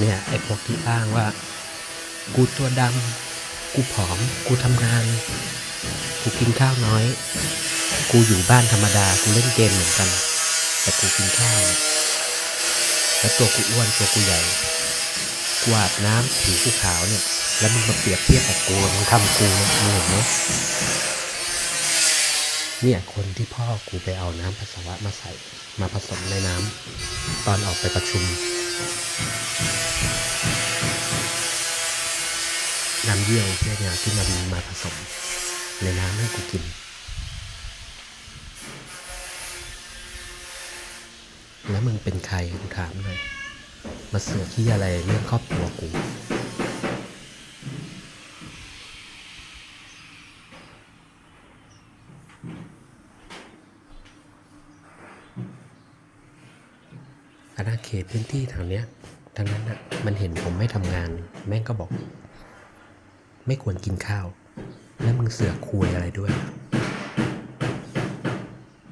เนี่ยไอ้พวกที่อ้างว่า กูตัวดำกูผอม กูทำงาน กูกินข้าวน้อย กูอยู่บ้านธรรมดา กูเล่นเกมเหมือนกัน แต่กูกินข้าวเนี่ยแล้วตัวกูอ้วนตัวกูใหญ่กูอาบน้ำผิวกูขาวเนี่ย แล้วมึงมาเปรียบเทียบกับกูมึงทำกูเนี่ยมึงเห็นไหมเนี่ยคนที่พ่อกูไปเอาน้ำปัสสาวะมาใส่มาผสมในน้ำตอนออกไปประชุม น้ำเยี่ยวเพื่อเนี่ยที่มันมาผสมในน้ำให้กูกิน แล้วมึงเป็นใครกูถามหน่อย มาเสือกที่อะไรเรื่องครอบครัวกูอาณาเขตพื้นที่แถวเนี้ยทั้งนั้นอะ มันเห็นผมไม่ทำงาน แม่งก็บอก ไม่ควรกินข้าว แล้วมึงเสือกคุยอะไรด้วย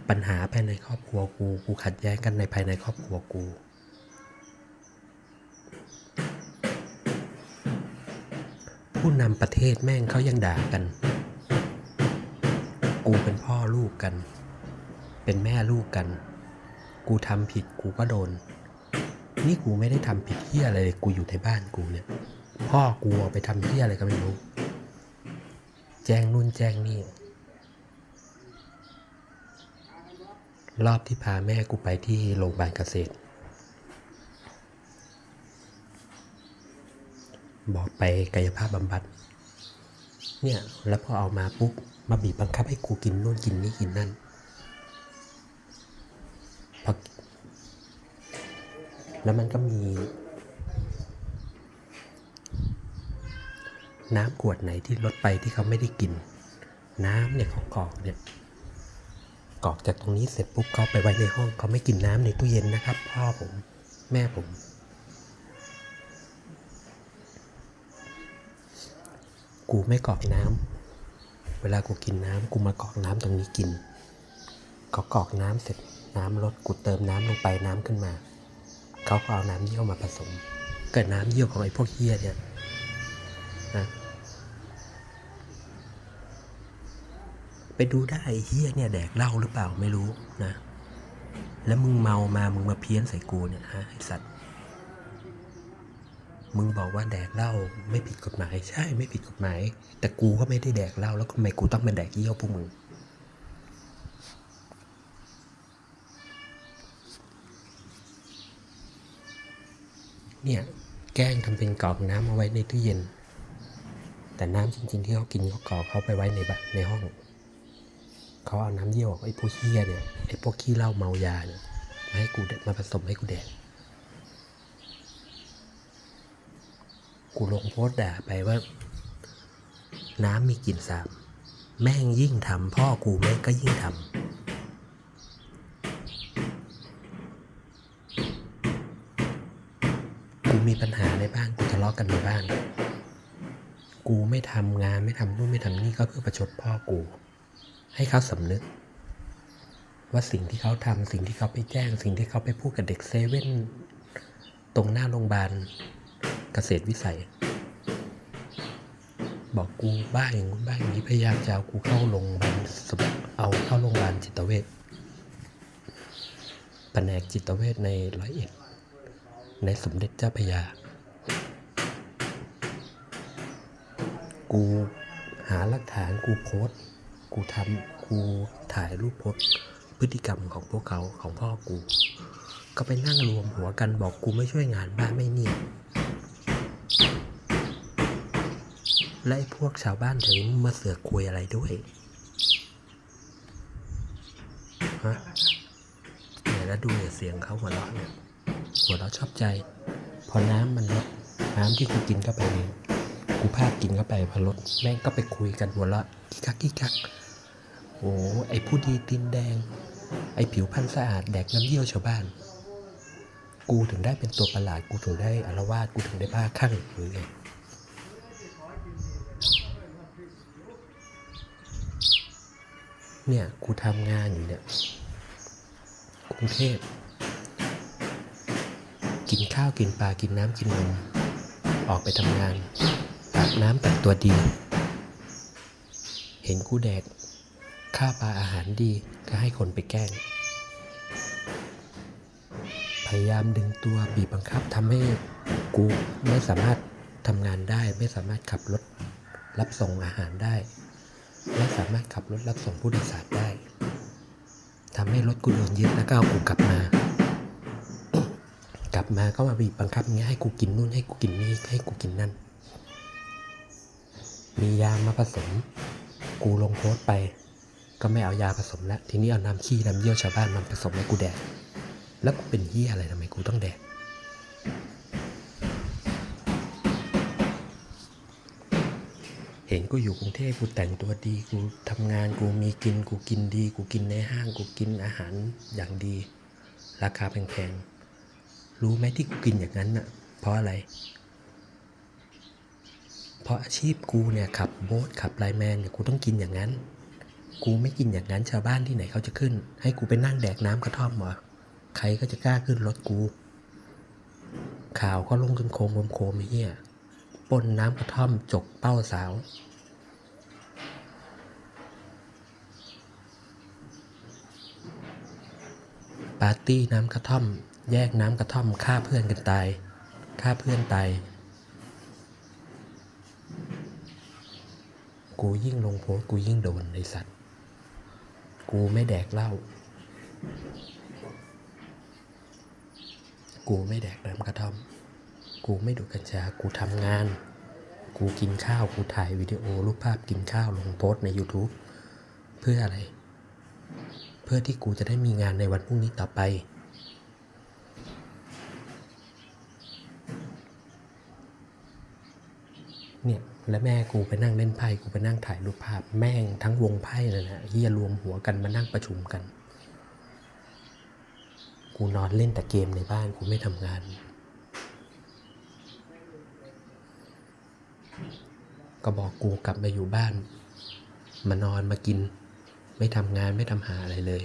ปัญหาภายในครอบครัวกู กูขัดแย้งกันในภายในครอบครัวกู ผู้นำประเทศแม่งเขายังด่ากัน กูเป็นพ่อลูกกัน เป็นแม่ลูกกัน กูทำผิดกูก็โดน นี่กูไม่ได้ทำผิดเฮียอะไรเลยกูอยู่ในบ้านกูเนี่ย พ่อกูเอาไปทำเฮียอะไรก็ไม่รู้ แจ้งนู่นแจ้งนี่ รอบที่พาแม่กูไปที่โรงพยาบาลเกษตร บอกไปกายภาพบำบัด เนี่ย แล้วพอเอามาปุ๊บ มาบีบบังคับให้กูกินนู่นกินนี่กินนั่นพอแล้วมันก็มี น้ำขวดไหนที่ลดไปที่เขาไม่ได้กิน น้ำเนี่ยเขากรอกเนี่ยกรอกจากตรงนี้เสร็จปุ๊บเขาไปไว้ในห้องเขาไม่กินน้ำในตู้เย็นนะครับ พ่อผมแม่ผม กูไม่กรอกน้ำเวลากูกินน้ำกูมากรอกน้ำตรงนี้กินเขากรอกน้ำเสร็จน้ำลดกูเติมน้ำลงไปน้ำขึ้นมา เขาก็เอาน้ำเยี่ยวมาผสม เกิดน้ำเยี่ยวของไอ้พวกเฮียเนี่ยนะ ไปดูได้เฮียเนี่ยแดกเหล้าหรือเปล่าไม่รู้นะ แล้วมึงเมามามึงมาเพี้ยนใส่กูเนี่ยฮะไอสัตว์มึงบอกว่าแดกเหล้าไม่ผิดกฎหมาย ใช่ไม่ผิดกฎหมาย แต่กูก็ไม่ได้แดกเหล้าแล้วทำไมกูต้องมาแดกเยี่ยวพวกมึงเนี่ยแกล้งทำเป็นกรอกน้ำเอาไว้ในตู้เย็น แต่น้ำจริงๆที่เขากินเขากรอกเขาไปไว้ในบ้านในห้อง เขาเอาน้ำเยี่ยวไอ้พวกเฮียเนี่ยไอ้พวกขี้เหล้าเมายาเนี่ยมาให้กูมาผสมให้กูแดกกูลงโพสต์ด่าไปว่า น้ำมีกลิ่นสาบ แม่งยิ่งทำพ่อกูแม่งก็ยิ่งทำกูมีปัญหาในบ้านกูทะเลาะกันในบ้าน กูไม่ทำงานไม่ทำนู่นไม่ทำนี่ก็เพื่อประชดพ่อกู ให้เขาสำนึก ว่าสิ่งที่เขาทำสิ่งที่เขาไปแจ้ง สิ่งที่เขาไปพูดกับเด็กเซเว่นตรงหน้าโรงพยาบาลเกษตรวิสัย บอกกูบ้าอย่างนู้นบ้าอย่างนี้พยายามจะเอากูเข้าโรงพยาบาลเอาเข้าโรงพยาบาลจิตเวชแผนกจิตเวชในร้อยเอ็ดในสมเด็จเจ้าพยา กูหาหลักฐานกูโพสต์ กูทำกูถ่ายรูปพสต์พฤติกรรมของพวกเขาของพ่อกู ก็ไปนั่งรวมหัวกันบอกกูไม่ช่วยงานบ้านไม่เนี่ยและไอ้พวกชาวบ้านแถวนี้มึงมาเสือกคุยอะไรด้วยฮะเนี่ยแล้วดูเสียงเขาหัวเราะเนี่ยหัวเราะชอบใจ พอน้ำมันลดน้ำที่กูกินเข้าไปเนี่ย กูพาดกินเข้าไปพอลดแม่งก็ไปคุยกันหัวเราะกิ๊กกักกิ๊กกักโอ้ไอผู้ดีตีนแดง ไอผิวพรรณสะอาดแดกน้ำเยี่ยวชาวบ้าน กูถึงได้เป็นตัวประหลาดกูถึงได้อารวาสกูถึงได้บ้าคลั่งหรือไงเนี่ยกูทำงานอยู่เนี่ยกรุงเทพกินข้าวกินปลากินน้ำกินนมออกไปทำงาน อาบน้ำแต่งตัวดี เห็นกูแดกข้าปลาอาหารดีก็ให้คนไปแกล้ง พยายามดึงตัวบีบบังคับทำให้กูไม่สามารถทำงานได้ ไม่สามารถขับรถรับส่งอาหารได้ ไม่สามารถขับรถรับส่งผู้โดยสารได้ทำให้รถกูโดนยึดแล้วก็เอากูกลับมา กลับมาก็มาบีบบังคับอย่างเงี้ยให้กูกินนู่นให้กูกินนี่ให้กูกินนั่น มียามาผสม กูลงโพสต์ไป ก็ไม่เอายาผสมแล้ว ทีนี้เอาน้ำขี้น้ำเยี่ยวชาวบ้านมาผสมให้กูแดก แล้วกูเป็นเหี้ยอะไรทำไมกูต้องแดก เห็นกูอยู่กรุงเทพกูแต่งตัวดี กูทำงานกูมีกิน กูกินดี กูกินในห้าง กูกินอาหารอย่างดี ราคาแพงๆ รู้ไหมที่กูกินอย่างนั้นน่ะ เพราะอะไร เพราะอาชีพกูเนี่ยขับโบ๊ทขับไลแมนเนี่ยกูต้องกินอย่างนั้น กูไม่กินอย่างนั้นชาวบ้านที่ไหนเขาจะขึ้น ให้กูไปนั่งแดกน้ำกระท่อมเหรอใครก็จะกล้าขึ้นรถกู ข่าวก็ลงจนโคมโคมเหี้ยปนน้ำกระท่อมจกเป้าสาวปาร์ตี้น้ำกระท่อม แยกน้ำกระท่อมฆ่าเพื่อนกันตายฆ่าเพื่อนตาย กูยิ่งลงโพสกูยิ่งโดนไอสัตว์ กูไม่แดกเหล้า กูไม่แดกน้ำกระท่อม กูไม่ดูดกัญชา กูทำงาน กูกินข้าว กูถ่ายวิดีโอรูปภาพกินข้าวลงโพสใน YouTube เพื่ออะไร เพื่อที่กูจะได้มีงานในวันพรุ่งนี้ต่อไปเนี่ย แล้วแม่กูไปนั่งเล่นไพ่กูไปนั่งถ่ายรูปภาพ แม่งทั้งวงไพ่เลยนะเฮียรวมหัวกันมานั่งประชุมกัน กูนอนเล่นแต่เกมในบ้านกูไม่ทำงาน ก็บอกกูกลับมาอยู่บ้าน มานอนมากิน ไม่ทำงานไม่ทำหาอะไรเลย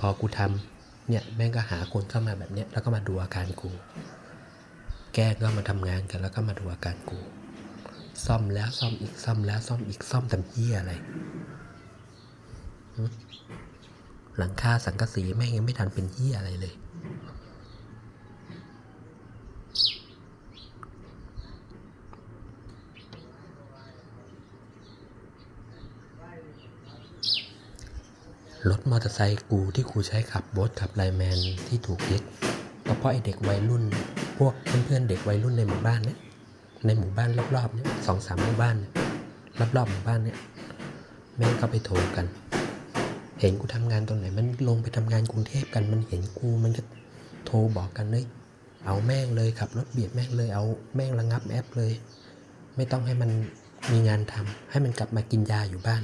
พอกูทำเนี่ยแม่งก็หาคนเข้ามาแบบเนี้ยแล้วก็มาดูอาการกู แก้ก็มาทำงานกันแล้วก็มาดูอาการกู ซ่อมแล้วซ่อมอีกซ่อมแล้วซ่อมอีกซ่อมทำเหี้ยอะไร หลังคาสังกะสีแม่งยังไม่ทันเป็นเหี้ยอะไรเลยรถมอเตอร์ไซค์กูที่กูใช้ขับโบ๊ทขับไลแมนที่ถูกยึดก็เพราะไอเด็กวัยรุ่น พวกเพื่อนๆเด็กวัยรุ่นในหมู่บ้านเนี่ย ในหมู่บ้านรอบๆเนี่ยสองสามหมู่บ้านเนี่ยรอบๆหมู่บ้านเนี่ยแม่งก็ไปโทรกัน เห็นกูทำงานตรงไหน มันลงไปทำงานกรุงเทพกันมันเห็นกูมันก็โทรบอกกันเลยเอาแม่งเลยขับรถเบียดแม่งเลยเอาแม่งระงับแอปเลย ไม่ต้องให้มันมีงานทำให้มันกลับมากินยาอยู่บ้าน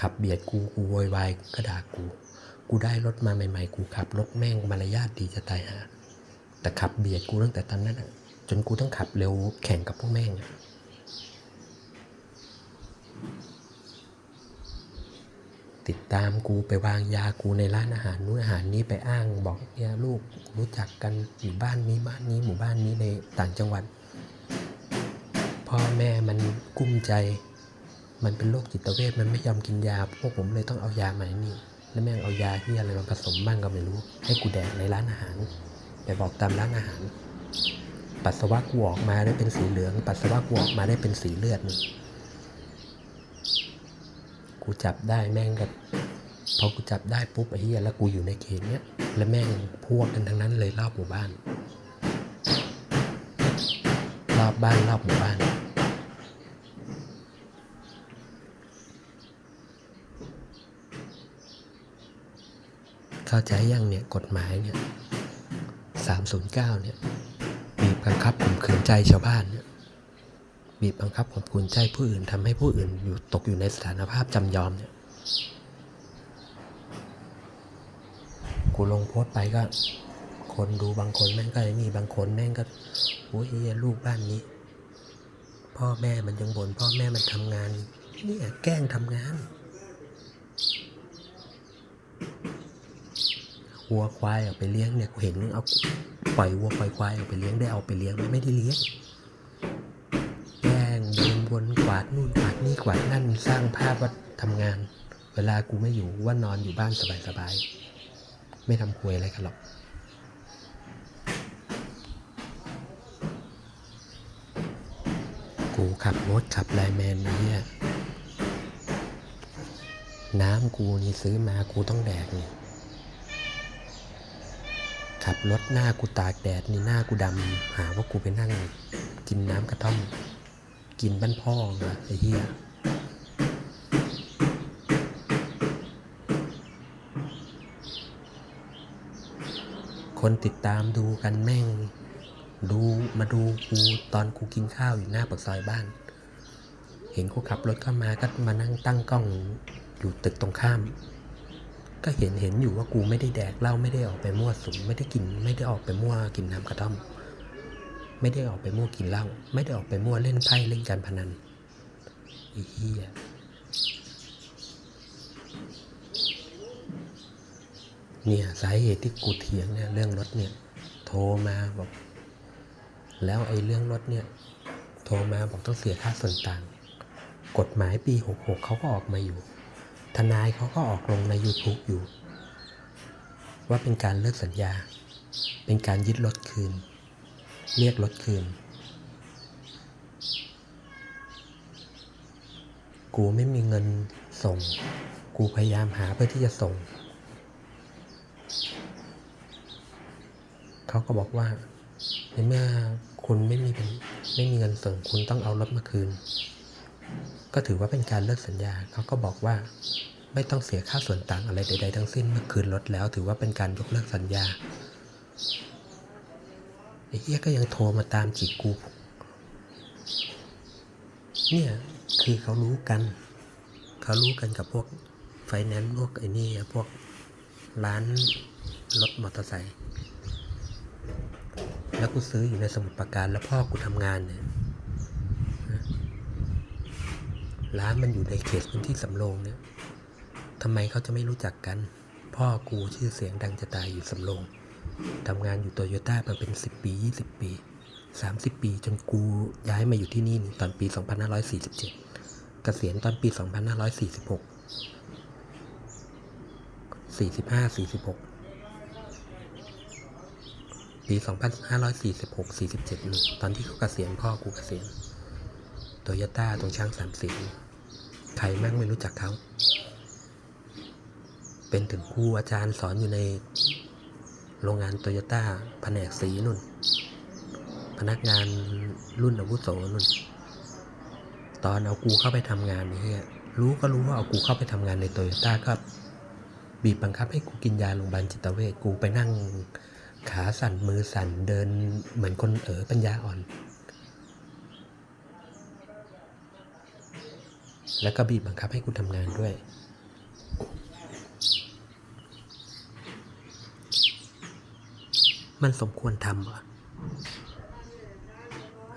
ขับเบียดกูกูโวยวายก็ด่ากู กูได้รถมาใหม่ ๆ กูขับรถแม่งมารยาทดีจะตายหาแต่ขับเบียดกูตั้งแต่ตอนนั้นอะ จนกูต้องขับเร็วแข่งกับพวกแม่งติดตามกูไปวางยากูในร้านอาหารนู้นอาหารนี้ไปอ้างบอกเนี่ยลูกรู้จักกันอยู่บ้านนี้บ้านนี้หมู่บ้านนี้ในต่างจังหวัด พ่อแม่มันกุ้มใจ มันเป็นโรคจิตเวชมันไม่ยอมกินยา พวกผมเลยต้องเอายามาให้นี่แล้วแม่งเอายาที่อะไรมาผสมบ้างก็ไม่รู้ ให้กูแดกในร้านอาหารไปบอกตามร้านอาหาร ปัสสาวะกูออกมาได้เป็นสีเหลือง ปัสสาวะกูออกมาได้เป็นสีเลือดนี่กูจับได้แม่งก็พอกูจับได้ปุ๊บไอ้เหี้ยแล้วกูอยู่ในเขตเนี้ยแล้วแม่งพวกกันทั้งนั้นเลยรอบหมู่บ้าน รอบบ้านรอบหมู่บ้านเข้าใจยังเนี่ยกฎหมายเนี่ยสามศูนย์เก้าเนี่ย บังคับข่มขืนใจชาวบ้านเนี่ยบีบบังคับข่มขืนใจผู้อื่นทำให้ผู้อื่นอยู่ตกอยู่ในสถานภาพจำยอมเนี่ยกูลงโพสต์ไปก็ คนดูบางคนแม่งก็ไอ้นี่บางคนแม่งก็โอ้ยเหี้ยลูกบ้านนี้ พ่อแม่มันยังบ่นพ่อแม่มันทำงานเนี่ยแกล้งทำงาน วัวควายออกไปเลี้ยงเนี่ยกูเห็นเอาปล่อยวัวปล่อยควายออกไปเลี้ยงได้เอาไปเลี้ยงไหมไม่ได้เลี้ยงแย่งเดินวนกวาดนู่นกวาดนี่กวาดนั่นสร้างภาพว่าทำงาน เวลากูไม่อยู่ว่านอนอยู่บ้านสบายๆไม่ทำควยอะไรกันหรอกกูขับรถขับไลแมนเนี่ยน้ำกูนี่ซื้อมากูต้องแดกนี่ ขับรถหน้ากูตากแดดนี่หน้ากูดำหาว่ากูไปนั่ง กินน้ำกระท่อม กินบ้านพ่อเหรอไอ้เหี้ยคนติดตามดูกันแม่ง ดูมาดูกูตอนกูกินข้าวอยู่หน้าปากซอยบ้าน เห็นกูขับรถเข้ามาก็มานั่งตั้งกล้องอยู่ตึกตรงข้าม ก็เห็นเห็นอยู่ว่ากูไม่ได้แดกเหล้าไม่ได้ออกไปมั่วสุมไม่ได้กิน ไม่ได้ออกไปมั่วกินน้ำกระท่อม ไม่ได้ออกไปมั่วกินเหล้าไม่ได้ออกไปมั่วเล่นไพ่เล่นการพนันไอ้เหี้ยเนี่ยสาเหตุที่กูเถียงเนี่ยเรื่องรถเนี่ยโทรมาบอก แล้วไอ้เรื่องรถเนี่ย โทรมาบอกต้องเสียค่าส่วนต่าง กฎหมายปี 66เขาก็ออกมาอยู่ ทนายเขาก็ออกลงใน YouTube อยู่ ว่าเป็นการเลิกสัญญา เป็นการยึดรถคืน เรียกรถคืน กูไม่มีเงินส่ง กูพยายามหาเพื่อที่จะส่ง เขาก็บอกว่าในเมื่อคุณไม่มีเป็นไม่มีเงินส่งคุณต้องเอารถมาคืน ก็ถือว่าเป็นการเลิกสัญญาเขาก็บอกว่า ไม่ต้องเสียค่าส่วนต่างอะไรใด ๆ ทั้งสิ้นเมื่อคืนรถแล้ว ถือว่าเป็นการยกเลิกสัญญาไอ้เหี้ยก็ยังโทรมาตามจีกู เนี่ยคือเขารู้กัน เขารู้กันกับพวกไฟแนนซ์พวกไอ้นี่พวกร้านรถมอเตอร์ไซค์แล้วกูซื้ออยู่ในสมุดประการแล้วพ่อกูทำงานเนี่ยนะ ร้านมันอยู่ในเขตพื้นที่สำโรงเนี่ยทำไมเขาจะไม่รู้จักกัน พ่อกูชื่อเสียงดังจะตายอยู่สำโรงทำงานอยู่โตโยต้ามาเป็นสิบปียี่สิบปีสามสิบปีจนกูย้ายมาอยู่ที่นี่นี่ตอนปี 2547 เกษียณตอนปี 2546 45 46 ปี 2546 47นี่ตอนที่เขาเกษียณพ่อกูเกษียณ โตโยต้าตรงช่างสามสีใครแม่งไม่รู้จักเขา เป็นถึงครูอาจารย์สอนอยู่ในโรงงานโตโยต้าแผนกสีนุ่น พนักงานรุ่นอาวุโสนุ่น ตอนเอากูเข้าไปทำงานนี่เฮียรู้ก็รู้ว่าเอากูเข้าไปทำงานในโตโยต้าก็บีบบังคับให้กูกินยาโรงพยาบาลจิตเวชกูไปนั่งขาสั่นมือสั่นเดินเหมือนคนเอ๋อปัญญาอ่อน แล้วก็บีบบังคับให้กูทำงานด้วย มันสมควรทำเหรอ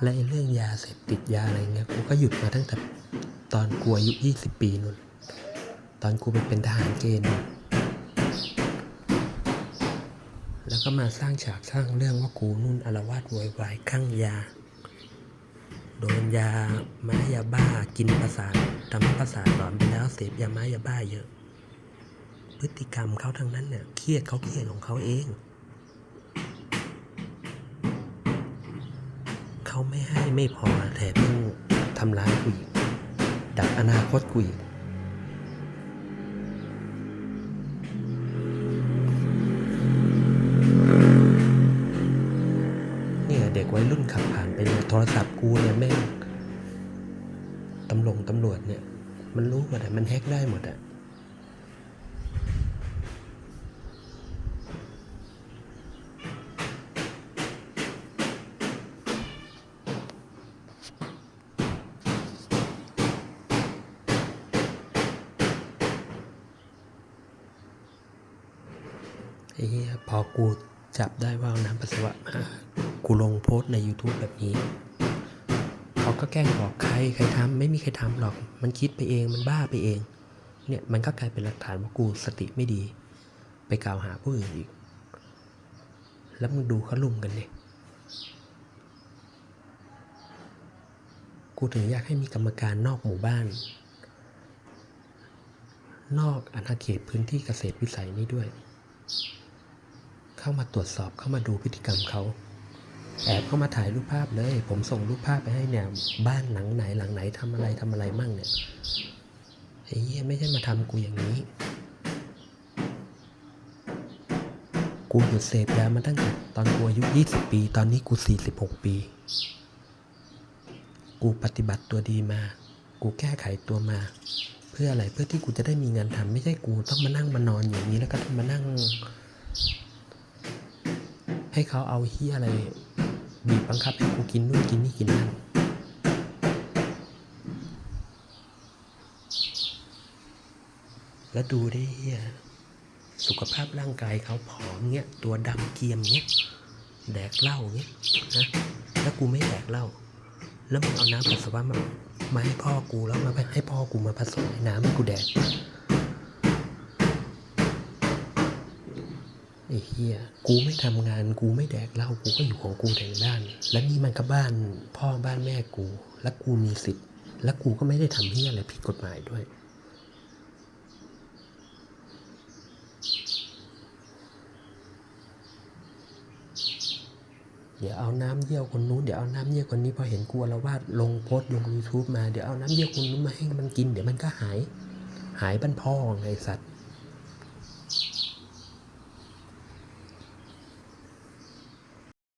และเรื่องยาเสพติดยาอะไรเงี้ยกูก็หยุดมาตั้งแต่ตอนกูอายุยี่สิบปีนู่น ตอนกูไปเป็นทหารเกณฑ์ แล้วก็มาสร้างฉากสร้างเรื่องว่ากูนู่นอารวาสโวยวายข้างยา โดนยาไม้ยาบ้ากินประสาททำให้ประสาทหลอนไปแล้วเสพยาไม้ยาบ้าเยอะ พฤติกรรมเขาทั้งนั้นเนี่ยเครียดเขาเครียดของเขาเอง เขาไม่ให้ไม่พอแถมยังทำร้ายกูอีกดับอนาคตกูอีก โทรศัพท์กูเนี่ยแม่งตำรวจตำรวจเนี่ย มันรู้หมดอะมันแฮกได้หมดอะไอ้เหี้ยพอกูจับได้ว่าเอาน้ำปัสสาวะมา กูลงโพสใน YouTube แบบนี้เขาก็แกล้งบอกใครใครทำไม่มีใครทำหรอก มันคิดไปเองมันบ้าไปเอง เนี่ยมันก็กลายเป็นหลักฐานว่ากูสติไม่ดี ไปกล่าวหาผู้อื่นอีก แล้วมึงดูเขาลุมกันเนี่ยกูถึงอยากให้มีกรรมการนอกหมู่บ้าน นอกอาณาเขตพื้นที่เกษตรวิสัยนี้ด้วย เข้ามาตรวจสอบเข้ามาดูพฤติกรรมเขา แอบเข้ามาถ่ายรูปภาพเลย ผมส่งรูปภาพไปให้เนี่ย บ้านหลังไหนหลังไหนทำอะไรทำอะไรมั่งเนี่ยไอ้เหี้ยไม่ใช่มาทำกูอย่างนี้ กูหยุดเสพยามาตั้งแต่ตอนกูอายุ20ปี ตอนนี้กู46ปี กูปฏิบัติตัวดีมา กูแก้ไขตัวมา เพื่ออะไรเพื่อที่กูจะได้มีงานทำไม่ใช่กูต้องมานั่งมานอนอย่างนี้แล้วก็ต้องมานั่ง ให้เขาเอาเฮียอะไร บีบบังคับให้กูกินนู่นกินนี่กินนั่นแล้วดูได้เฮียสุขภาพร่างกายเขาผอมเงี้ย ตัวดำเกียมเงี้ย แดกเหล้าเงี้ยนะแล้วกูไม่แดกเหล้าแล้วมึงเอาน้ำปัสสาวะมามาให้พ่อกูแล้วมาให้พ่อกูมาผสมในน้ำให้กูแดก อ้เฮียกูไม่ทำงานกูไม่แดกเหล้ากูก็อยู่ของกูแต่ในบ้าน และนี่มันก็บ้านพ่อบ้านแม่กู และกูมีสิทธิ์ และกูก็ไม่ได้ทำเฮียอะไรผิดกฎหมายด้วย เดี๋ยวเอาน้ำเยี่ยวคนนู้นเดี๋ยวเอาน้ำเยี่ยวคนนี้พอเห็นกลัวแล้วว่าลงโพสต์ลงยูทูบมาเดี๋ยวเอาน้ำเยี่ยวคนนู้นมาให้มันกิน เดี๋ยวมันก็หาย หายบ้านพ่อไงสัตว์